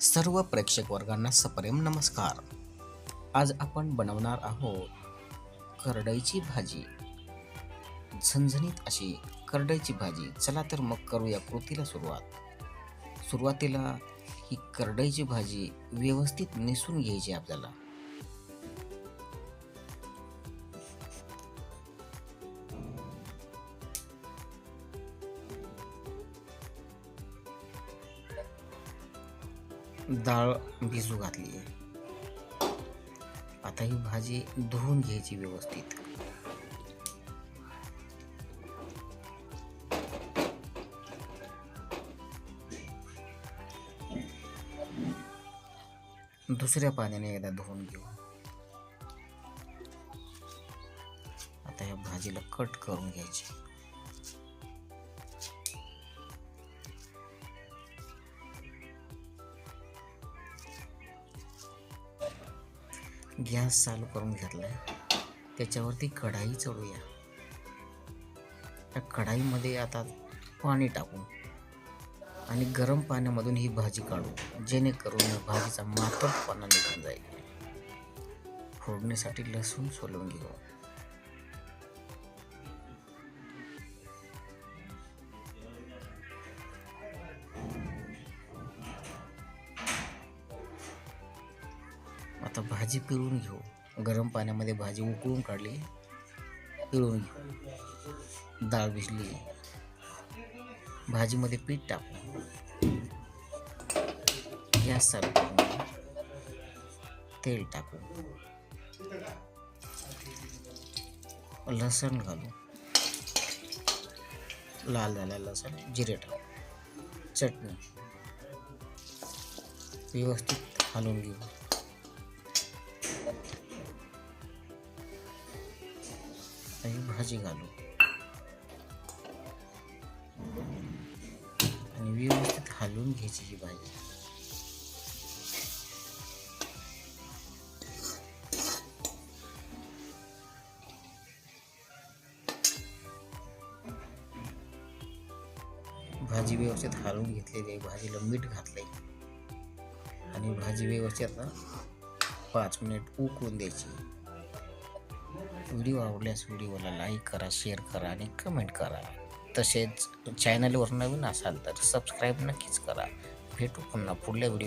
सर्व प्रेक्षक वर्गांना सप्रेम नमस्कार. आज आपण बनवणार आहोत करडईची भाजी. झणझणीत अशी करडईची भाजी. चला तर मग करूया कृतीला सुरुवात. सुरुवातीला ही करडईची भाजी व्यवस्थित नेसून घ्यायची आपल्याला. डाळ भिजू घातली आहे. आता ही भाजी धुवून घ्यायची व्यवस्थित. दुसऱ्या पाण्याने एकदा धुवून घेऊ. आता या भाजीला कट करून घ्यायची. गॅस चालू करून घेतला आहे त्याच्यावरती कढाई चढूया. त्या कढाईमध्ये आता पाणी टाकू आणि गरम पाण्यामधून ही भाजी काढू. जेणेकरून या भाजीचा मातपणा निघून जाईल. फोडणीसाठी लसूण सोलून घेऊ. आता भाजी पिळून घेऊ. गरम पाण्यामध्ये भाजी उकळून काढली. पिळून घेऊ. डाळ भिजली. भाजीमध्ये पीठ टाकू. गॅस चालू करून तेल टाकू. लसण घालू. लाल झाला लसण जिरे टाकू. चटणी. व्यवस्थित हलवून घेऊ. ही भाजी घालू आणि व्यवस्थित हलवून घ्यायची ही भाजी भाजी व्यवस्थित हलवून घेतलेली आहे भाजीला मीठ घातलंय आणि भाजी व्यवस्थित आता पाच मिनिट उकळून द्यायची व्हिडिओ आवडल्यास व्हिडिओला लाईक करा शेअर करा आणि कमेंट करा. तसेच चॅनलवर नवीन असाल तर सबस्क्राईब नक्कीच करा. भेटू पुन्हा पुढल्या व्हिडिओ